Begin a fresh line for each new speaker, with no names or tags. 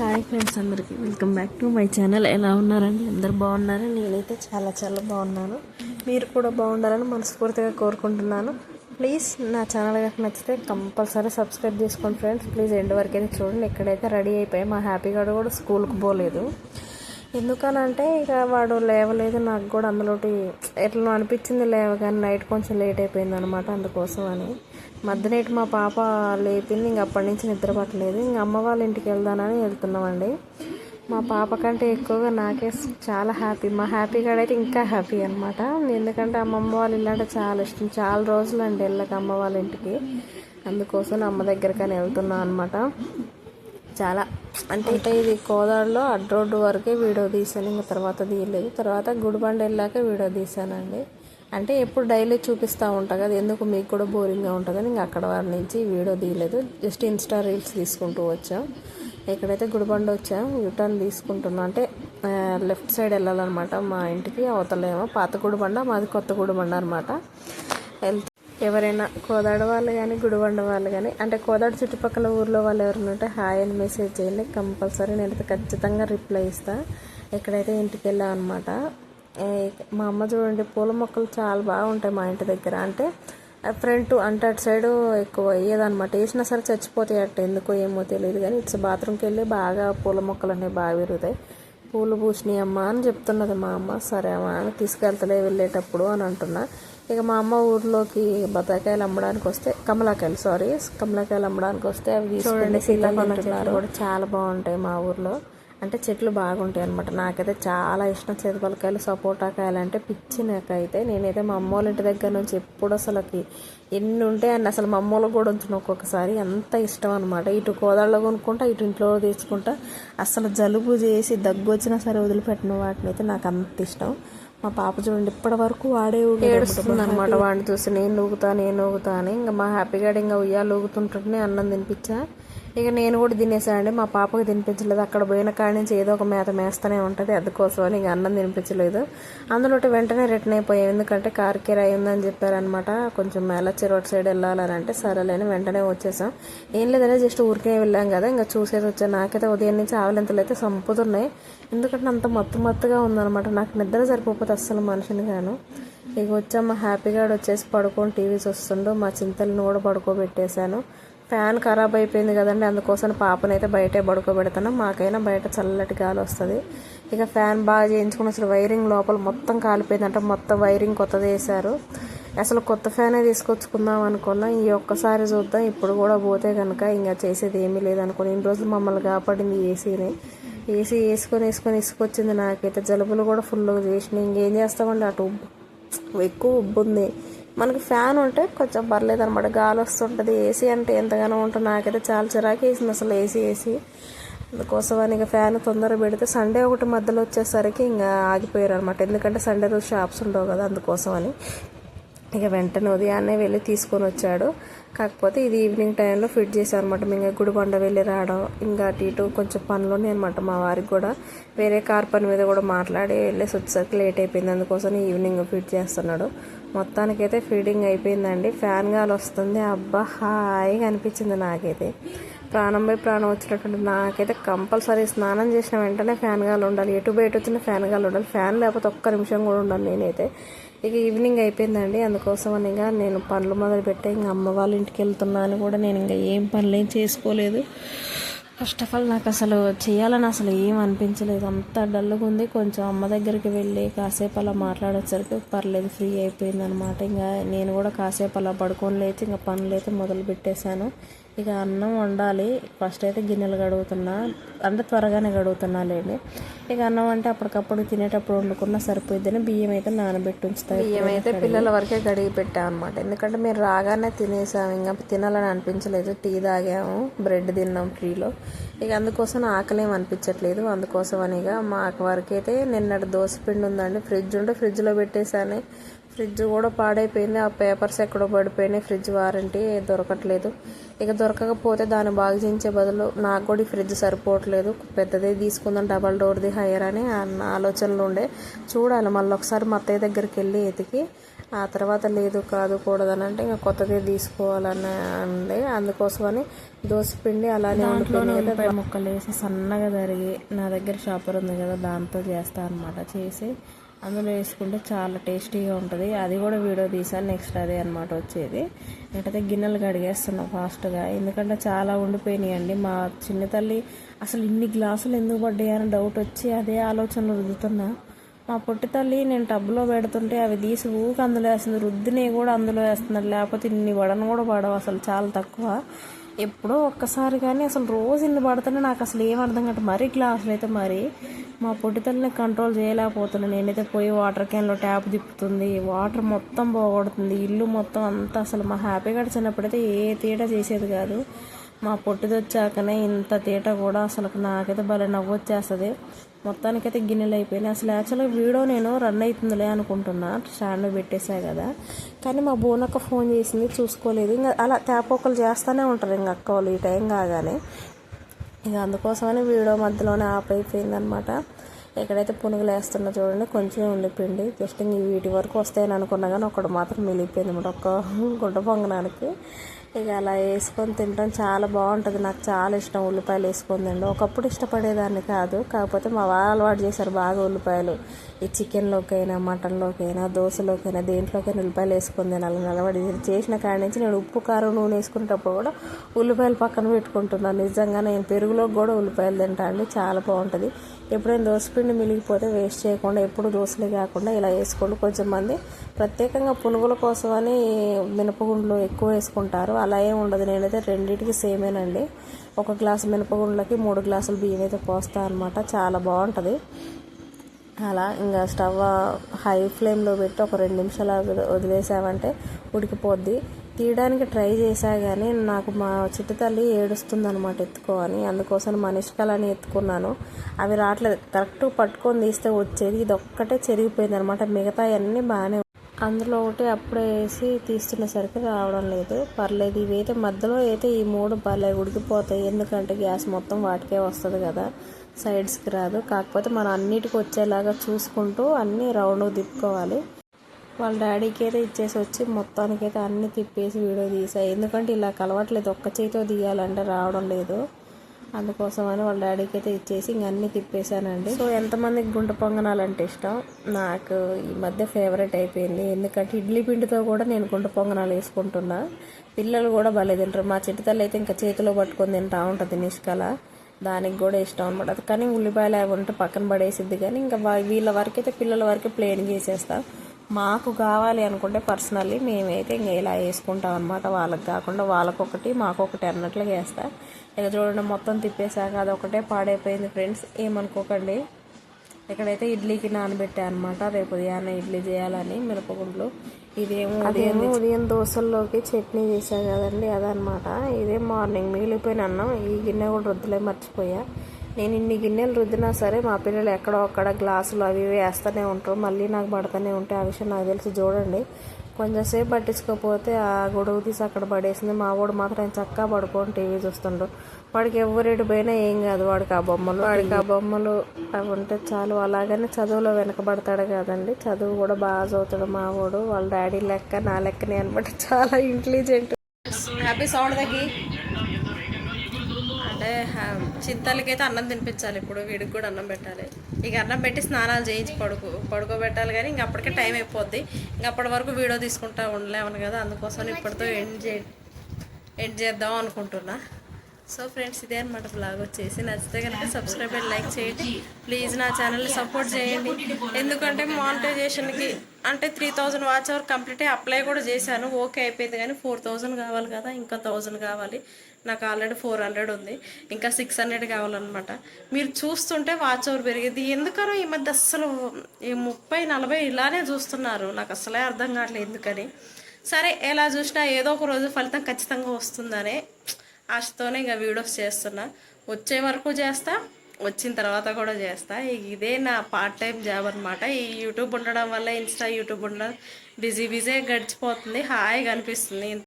Hi friends అందరికీ. Welcome back to my channel. ఎలా ఉన్నారండి? అందరు బాగున్నారు? నేనైతే చాలా చాలా బాగున్నాను. మీరు కూడా బాగుండాలని మనస్ఫూర్తిగా కోరుకుంటున్నాను. ప్లీజ్ నా ఛానల్ కనుక నచ్చితే కంపల్సరీ సబ్స్క్రైబ్ చేసుకోండి ఫ్రెండ్స్. ప్లీజ్ ఎండ్ వరకు అయితే చూడండి. ఎక్కడైతే రెడీ అయిపోయి మా హ్యాపీ కూడా స్కూల్కి పోలేదు. ఎందుకనంటే ఇక వాడు లేవలేదు. నాకు కూడా అందులోటి ఎట్లా అనిపించింది లేవగానే. నైట్ కొంచెం లేట్ అయిపోయింది అనమాట అందుకోసం అని మధ్యనైట్ మా పాప లేపింది ఇంక అప్పటి నుంచి నిద్ర పట్టలేదు. ఇంక అమ్మ వాళ్ళ ఇంటికి వెళ్దానని వెళ్తున్నామండి. మా పాప కంటే ఎక్కువగా నాకే చాలా హ్యాపీ. మా హ్యాపీ అయితే ఇంకా హ్యాపీ అనమాట ఎందుకంటే అమ్మమ్మ వాళ్ళ ఇల్లు అంటే చాలా ఇష్టం. చాలా రోజులు అండి వెళ్ళక అమ్మ వాళ్ళ ఇంటికి. అందుకోసం అమ్మ దగ్గరకని వెళ్తున్నాను అనమాట చాలా అంటే అంటే ఇది కోదాడులో అడ్ రోడ్డు వరకే వీడియో తీసాను ఇంకా తర్వాత తీయలేదు. తర్వాత గుడిబండ వెళ్ళాక వీడియో తీసానండి అంటే ఎప్పుడు డైలీ చూపిస్తూ ఉంటా కదా ఎందుకు మీకు కూడా బోరింగ్గా ఉంటుందని ఇంకా అక్కడ వారి నుంచి వీడియో తీయలేదు. జస్ట్ ఇన్స్టా రీల్స్ తీసుకుంటూ వచ్చాం. ఎక్కడైతే గుడిబండ వచ్చాం యూటర్న్ తీసుకుంటున్నాం. అంటే లెఫ్ట్ సైడ్ వెళ్ళాలన్నమాట మా ఇంటికి అవతలేమో పాత గుడిబండ మాది కొత్త గుడిబండ అనమాట వెళ్తే ఎవరైనా కోదాడ వాళ్ళు కానీ గుడిబండ వాళ్ళు కానీ అంటే కోదాడ చుట్టుపక్కల ఊర్లో వాళ్ళు ఎవరైనా ఉంటే హాయ్ అని మెసేజ్ చేయండి. కంపల్సరీ నేను ఖచ్చితంగా రిప్లై ఇస్తాను ఎక్కడైతే ఇంటికి వెళ్ళాం అనమాట మా అమ్మ చూడండి పూల మొక్కలు చాలా బాగుంటాయి మా ఇంటి దగ్గర. అంటే ఫ్రంట్ అంటే అటు సైడ్ ఎక్కువ వేయదనమాట వేసినా సరే చచ్చిపోతాయి అట్ట. ఎందుకో ఏమో తెలియదు కానీ ఇట్స్ బాత్రూమ్కి వెళ్ళి బాగా పూల మొక్కలు అనేవి బాగా పెరుగుతాయి. పూలు పూసినాయి అమ్మ అని చెప్తున్నది మా అమ్మ. సరే అమ్మ అని తీసుకెళ్తలే వెళ్ళేటప్పుడు అని అంటున్నా. ఇక మా అమ్మ ఊర్లోకి బత్తాకాయలు అమ్మడానికి వస్తే కమలాకాయలు సారీ కమలాకాయలు అమ్మడానికి వస్తే అవి చూడండి సీతాఫలం కూడా చాలా బాగుంటాయి మా ఊర్లో. అంటే చెట్లు బాగుంటాయి అనమాట నాకైతే చాలా ఇష్టం చేతిపలకాయలు సపోటా కాయలు అంటే పిచ్చి నాకైతే. నేనైతే మా అమ్మ వాళ్ళ ఇంటి దగ్గర నుంచి ఎప్పుడు అసలుకి ఎన్ని ఉంటాయి అన్ని అసలు మా అమ్మలో కూడా ఉంచిన ఒక్కొక్కసారి. ఎంత ఇష్టం అనమాట ఇటు కోదాళ్ళలో కొనుక్కుంటా ఇటు ఇంట్లో తీసుకుంటా అసలు జలుబు చేసి దగ్గు వచ్చినా సరే వదిలిపెట్టిన వాటిని అయితే నాకు అంత ఇష్టం. మా పాప చూడండి ఇప్పటి వరకు వాడే ఏడుస్తుంది అనమాట వాడిని చూసి. నేను ఊగుతా నేను ఊగుతా అని. ఇంకా మా హ్యాపీగా ఇంకా ఉయ్యాలు ఊగుతుంటుంటే అన్నం తినిపించా. ఇక నేను కూడా తినేసానండి. మా పాపకు తినిపించలేదు. అక్కడ పోయిన కాడి నుంచి ఏదో ఒక మేత మేస్తూనే ఉంటుంది. అందుకోసం అని ఇక అన్నం తినిపించలేదు. అందులో వెంటనే రిటర్న్ అయిపోయాం. ఎందుకంటే కార్ కిరాయి ఉందని చెప్పారనమాట కొంచెం మేలచ్చి రోడ్ సైడ్ వెళ్ళాలని అంటే సరేలేని వెంటనే వచ్చేసాం. ఏం లేదంటే జస్ట్ ఊరికే వెళ్ళాం కదా. ఇంకా చూసేసి వచ్చాను. నాకైతే ఉదయం నుంచి ఆవలింతలు అయితే సంపుతున్నాయి. ఎందుకంటే అంత మత్తు మత్తుగా ఉందనమాట నాకు నిద్ర సరిపోతే అస్సలు మనిషిని గాను ఇక వచ్చాము హ్యాపీగా వచ్చేసి పడుకొని టీవీ చూస్తుండో. మా చింతలను కూడా పడుకోబెట్టేశాను. ఫ్యాన్ ఖరాబ్ అయిపోయింది కదండి. అందుకోసం పాపనైతే బయటే పడుకోబెడతాను మాకైనా బయట చల్లటి గాలి వస్తుంది. ఇక ఫ్యాన్ బాగా చేయించుకుని అసలు వైరింగ్ లోపల మొత్తం కాలిపోయింది అంటే మొత్తం వైరింగ్ కొత్తది వేశారు. అసలు కొత్త ఫ్యానే తీసుకొచ్చుకుందాం అనుకున్నా. ఈ ఒక్కసారి చూద్దాం. ఇప్పుడు కూడా పోతే కనుక ఇంకా చేసేది ఏమీ లేదనుకుని ఇన్ని రోజులు మమ్మల్ని కాపాడింది ఏసీని. ఏసీ వేసుకొని వేసుకొని ఇసుకొచ్చింది నాకైతే. జలుబులు కూడా ఫుల్గా చేసినాయి. ఇంకేం చేస్తామండి? అటు ఎక్కువ ఉబ్బు ఉంది మనకి ఫ్యాన్ ఉంటే కొంచెం పర్లేదు అనమాట గాలి వస్తుంటుంది ఏసీ అంటే ఎంతగానో ఉంటుంది. నాకైతే చాలా చిరాకు వేసింది అసలు ఏసీ ఏసీ. అందుకోసం అని ఇక ఫ్యాన్ తొందరగా పెడితే సండే ఒకటి మధ్యలో వచ్చేసరికి ఇంకా ఆగిపోయారు అనమాట ఎందుకంటే సండే రోజు షాప్స్ ఉండవు కదా అందుకోసం అని ఇక వెంటనే ఉదయాన్నే వెళ్ళి తీసుకొని వచ్చాడు. కాకపోతే ఇది ఈవినింగ్ టైంలో ఫిట్ చేశాను అనమాట మేము గుడిబండ వెళ్ళి రావడం ఇంకా అటు ఇటు కొంచెం పనులోనే అనమాట మా వారికి కూడా. వేరే కార్ పని మీద కూడా మాట్లాడి వెళ్ళేసి వచ్చేసరికి లేట్ అయిపోయింది. అందుకోసం ఈవినింగ్ ఫిట్ చేస్తున్నాడు. మొత్తానికైతే ఫీడింగ్ అయిపోయిందండి. ఫ్యాన్ గాలి వస్తుంది. అబ్బా హాయిగా అనిపించింది నాకైతే. ప్రాణం పోయి ప్రాణం వచ్చినటువంటి నాకైతే కంపల్సరీ స్నానం చేసిన వెంటనే ఫ్యాన్ గాలి ఉండాలి. ఎటు బయట వచ్చిన ఫ్యాన్ గాలి ఉండాలి. ఫ్యాన్ లేకపోతే ఒక్క నిమిషం కూడా ఉండాలి నేనైతే. ఇక ఈవినింగ్ అయిపోయిందండి. అందుకోసం అని ఇంకా నేను పనులు మొదలు పెట్టే ఇంకా అమ్మ వాళ్ళ ఇంటికి వెళ్తున్నాను కూడా నేను ఇంకా ఏం పనులు ఏం చేసుకోలేదు. ఫస్ట్ ఆఫ్ ఆల్ నాకు అసలు చేయాలని అసలు ఏం అనిపించలేదు. అంత డల్గా ఉంది. కొంచెం అమ్మ దగ్గరికి వెళ్ళి కాసేపు అలా మాట్లాడేసరికి పర్లేదు ఫ్రీ అయిపోయింది అనమాట ఇంకా నేను కూడా కాసేపు అలా పడుకొని లేచి ఇంకా పనులు అయితే మొదలు పెట్టేశాను ఇక అన్నం వండాలి. ఫస్ట్ అయితే గిన్నెలు గడుగుతున్నా అంటే త్వరగానే గడుగుతున్నా లేండి ఇక అన్నం అంటే అప్పటికప్పుడు తినేటప్పుడు వండుకున్నా సరిపోయిద్దని బియ్యం అయితే నానబెట్టి ఉంచుతాయి బియ్యం అయితే పిల్లల వరకే గడిగి పెట్టాం అనమాట ఎందుకంటే మీరు రాగానే తినేసాము. ఇంకా తినాలని అనిపించలేదు. టీ తాగాము. బ్రెడ్ తిన్నాం టీలో ఇక అందుకోసం ఆకలి అనిపించట్లేదు. అందుకోసం అని ఇక మా వరకు అయితే నిన్నటి దోశ పిండి ఉందండి. ఫ్రిడ్జ్ ఉంటే ఫ్రిడ్జ్లో పెట్టేశాను. ఫ్రిడ్జ్ కూడా పాడైపోయింది. ఆ పేపర్స్ ఎక్కడో పడిపోయినాయి. ఫ్రిడ్జ్ వారంటీ దొరకట్లేదు. ఇక దొరకకపోతే దాన్ని బాగు చేయించే బదులు నాకు కూడా ఈ ఫ్రిడ్జ్ సరిపోవట్లేదు. పెద్దదే తీసుకుందాం డబల్ డోర్ది హైయర్ అని ఆలోచనలు ఉండే. చూడాలి మళ్ళీ ఒకసారి మా అత్తయ్య దగ్గరికి వెళ్ళి ఎతికి ఆ తర్వాత లేదు కాదు కూడదని అంటే ఇంకా కొత్తదే తీసుకోవాలని అంది. అందుకోసమని దోసపిండి అలానే ముక్కలు వేసి సన్నగా తరిగి నా దగ్గర షాపర్ ఉంది కదా దాంతో చేస్తా అనమాట చేసి అందులో వేసుకుంటే చాలా టేస్టీగా ఉంటుంది. అది కూడా వీడియో తీసాను నెక్స్ట్ అదే అనమాట వచ్చేది. ఏంటంటే గిన్నెలు కడిగేస్తున్నాం ఫాస్ట్గా. ఎందుకంటే చాలా ఉండిపోయినాయండి. మా చిన్న తల్లి అసలు ఇన్ని గ్లాసులు ఎందుకు పడ్డాయి అని డౌట్ వచ్చి అదే ఆలోచనలు రుద్దుతున్నా. మా పొట్టి తల్లి నేను టబ్లో పెడుతుంటే అవి తీసి ఊకి అందులో వేస్తుంది రుద్దినవి కూడా అందులో వేస్తున్నారు. లేకపోతే ఇన్ని వడను కూడా పడవు అసలు చాలా తక్కువ. ఎప్పుడో ఒక్కసారి కానీ అసలు రోజు ఇన్ని పడుతుంటే నాకు అసలు ఏం అర్థం కాదు మరీ గ్లాసులు అయితే మరి మా పొట్టితల్లిని కంట్రోల్ చేయలేకపోతున్నాను నేనైతే పోయి వాటర్ క్యాన్లో ట్యాప్ తిప్పుతుంది. వాటర్ మొత్తం పోగొడుతుంది. ఇల్లు మొత్తం అంతా అసలు మా హ్యాపీగా చిన్నప్పుడైతే ఏ తీట చేసేది కాదు. మా పొట్టిది వచ్చాకనే ఇంత తీట కూడా అసలు నాకైతే భలే నవ్వు వచ్చేస్తుంది. మొత్తానికైతే గిన్నెలు అయిపోయినాయి. అసలు యాక్చువల్గా వీడియో నేను రన్ అవుతుందిలే అనుకుంటున్నా. స్టాండ్ పెట్టేశా కదా. కానీ మా బోనక్క ఫోన్ చేసింది చూసుకోలేదు. ఇంకా అలా ట్యాప్ చేస్తూనే ఉంటారు ఇంకా అక్క వాళ్ళు ఈ టైం కాగానే. ఇక అందుకోసమని వీడియో మధ్యలోనే ఆప్ అయిపోయిందనమాట ఎక్కడైతే పునుగులు వేస్తున్నా చూడండి కొంచెం ఉండిపోయింది. జస్ట్ ఇంక వీటి వరకు వస్తాయని అనుకున్నా కానీ ఒకటి మాత్రం మిగిలిపోయింది అనమాట ఒక గుడ్డ పొంగనానికి. ఇక అలా వేసుకొని తినడం చాలా బాగుంటుంది. నాకు చాలా ఇష్టం ఉల్లిపాయలు వేసుకొని తినడం. ఒకప్పుడు ఇష్టపడేదాన్ని కాదు. కాకపోతే మా వాళ్ళు అలవాటు చేశారు బాగా ఉల్లిపాయలు. ఈ చికెన్లోకైనా మటన్లోకైనా దోశలోకైనా దేంట్లోకైనా ఉల్లిపాయలు వేసుకొని తినాలని అలవాటు చేసిన కాడి నుంచి నేను ఉప్పు కారం నూనె వేసుకునేటప్పుడు కూడా ఉల్లిపాయలు పక్కన పెట్టుకుంటున్నాను. నిజంగా నేను పెరుగులోకి కూడా ఉల్లిపాయలు తింటా అండి. చాలా బాగుంటుంది. ఎప్పుడైనా దోసపిండి మిలిగిపోతే వేస్ట్ చేయకుండా ఎప్పుడు దోశలే కాకుండా ఇలా వేసుకోండి. కొంచెం మంది ప్రత్యేకంగా పునుగుల కోసమని మినపగుండ్లు ఎక్కువ వేసుకుంటారు. అలా ఏం ఉండదు. నేనైతే రెండింటికి సేమేనండి. ఒక గ్లాసు మినపగుండ్లకి మూడు గ్లాసులు బియ్యం అయితే పోస్తా అనమాట చాలా బాగుంటుంది. అలా ఇంకా స్టవ్ హై ఫ్లేమ్లో పెట్టి ఒక రెండు నిమిషాలు వదిలేసామంటే ఉడికిపోద్ది. తీయడానికి ట్రై చేశా కానీ నాకు మా చిట్టు తల్లి ఏడుస్తుందనమాట ఎత్తుకోని అందుకోసం మనిషికలని ఎత్తుకున్నాను. అవి రావట్లేదు. కరెక్ట్ పట్టుకొని తీస్తే వచ్చేది. ఇది ఒక్కటే చెరిగిపోయింది అనమాట మిగతా అన్నీ బాగానే అందులో ఒకటి అప్పుడే వేసి తీస్తున్నసరికి రావడం లేదు. పర్లేదు. ఇవి అయితే మధ్యలో అయితే ఈ మూడు భలే ఉడికిపోతాయి. ఎందుకంటే గ్యాస్ మొత్తం వాటికే వస్తుంది కదా. సైడ్స్కి రాదు. కాకపోతే మనం అన్నిటికి వచ్చేలాగా చూసుకుంటూ అన్నీ రౌండ్ తిప్పుకోవాలి. వాళ్ళ డాడీకి అయితే ఇచ్చేసి వచ్చి మొత్తానికి అయితే అన్నీ తిప్పేసి వీడియో తీసా ఎందుకంటే ఇలా కలవట్లేదు. ఒక్క చేతితో తీయాలంటే రావడం లేదు. అందుకోసమని వాళ్ళ డాడీకి అయితే ఇచ్చేసి ఇంక అన్నీ తిప్పేశానండి. సో ఎంతమందికి గుంట పొంగనాలు అంటే ఇష్టం? నాకు ఈ మధ్య ఫేవరెట్ అయిపోయింది. ఎందుకంటే ఇడ్లీ పిండితో కూడా నేను గుంట పొంగనాలు వేసుకుంటున్నా. పిల్లలు కూడా భలే తింటారు. మా చెట్టు తల్లి అయితే ఇంకా చేతిలో పట్టుకొని తింటా ఉంటుంది నిష్కల. దానికి కూడా ఇష్టం అనమాట కానీ ఉల్లిపాయలు అవి ఉంటే పక్కన పడేసిద్ది కానీ ఇంకా వీళ్ళ వరకైతే పిల్లల వరకు ప్లేన్ చేసేస్తాను మాకు కావాలి అనుకుంటే పర్సనల్లీ మేమైతే ఇంకా ఇలా వేసుకుంటాం అనమాట వాళ్ళకి కాకుండా వాళ్ళకొకటి మాకొకటి అన్నట్లుగా వేస్తా ఇక చూడండి మొత్తం తిప్పేశాక అదొకటే పాడైపోయింది ఫ్రెండ్స్. ఏమనుకోకండి. ఇక్కడైతే ఇడ్లీకి నానబెట్టా అనమాట రేపు ఉదయాన్నే ఇడ్లీ చేయాలని మిరపగుండ్లు. ఇదేమో అదేమో ఉదయం దోశల్లోకి చట్నీ చేశా కదండి అదనమాట ఇదే మార్నింగ్ మిగిలిపోయిన అన్నం. ఈ గిన్నె కూడా రుద్దులే మర్చిపోయా. నేను ఇన్ని గిన్నెలు రుద్దినా సరే మా పిల్లలు ఎక్కడో అక్కడ గ్లాసులు అవి ఇవి వేస్తూనే ఉంటారు. మళ్ళీ నాకు పడుతూనే ఉంటాయి ఆ విషయం నాకు తెలిసి చూడండి. కొంచెంసేపు పట్టించుకోకపోతే ఆ గొడవ తీసి అక్కడ పడేసింది. మా వాడు మాత్రం చక్కగా పడుకొని టీవీ చూస్తుండ్రు వాడికి ఎవరెటు పోయినా ఏం కాదు. వాడికి ఆ బొమ్మలు వాడికి ఆ బొమ్మలు అవి ఉంటే చాలు. అలాగనే చదువులో వెనకబడతాడు కదండి. చదువు కూడా బాగా చదువుతాడు మా వాడు. వాళ్ళ డాడీ లెక్క నా లెక్కనే అనమాట. చాలా ఇంటెలిజెంట్ హ్యాపీ సౌండ్ తగ్గి చింతలకైతే అన్నం తినిపించాలి ఇప్పుడు వీడికి కూడా అన్నం పెట్టాలి. ఇక అన్నం పెట్టి స్నానాలు చేయించి పడుకో పడుకోబెట్టాలి కానీ ఇంక అప్పటికే టైం అయిపోద్ది. ఇంక అప్పటి వరకు వీడియో తీసుకుంటా ఉండలేమని కదా అందుకోసం ఇప్పటితో ఎండ్ చే ఎండ్ చేద్దాం అనుకుంటున్నా. సో ఫ్రెండ్స్ ఇదే అనమాట బ్లాగ్ వచ్చేసి. నచ్చితే కనుక సబ్స్క్రైబ్ అండ్ లైక్ చేయండి. ప్లీజ్ నా ఛానల్ సపోర్ట్ చేయండి. ఎందుకంటే మానిటైజేషన్కి అంటే three thousand watch hour complete apply కూడా చేశాను. ఓకే అయిపోయింది కానీ ఫోర్ థౌజండ్ కావాలి కదా. ఇంకా థౌజండ్ కావాలి. నాకు ఆల్రెడీ ఫోర్ హండ్రెడ్ ఉంది. ఇంకా సిక్స్ హండ్రెడ్ కావాలన్నమాట. మీరు చూస్తుంటే వాచ్ అవర్ పెరిగింది. ఎందుకనో ఈ మధ్య అస్సలు ఈ ముప్పై నలభై ఇలానే చూస్తున్నారు. నాకు అసలే అర్థం కావట్లేదు ఎందుకని. సరే ఎలా చూసినా ఏదో ఒక రోజు ఫలితం ఖచ్చితంగా వస్తుందనే ఆశతోనే ఇంకా వీడియోస్ చేస్తున్నా. వచ్చే వరకు చేస్తా వచ్చిన తర్వాత కూడా చేస్తా. ఇదే నా పార్ట్ టైం జాబ్ అనమాట ఈ యూట్యూబ్ ఉండడం వల్ల ఇన్స్టా యూట్యూబ్ ఉండడం బిజీ బిజీ గడిచిపోతుంది. హాయిగా అనిపిస్తుంది.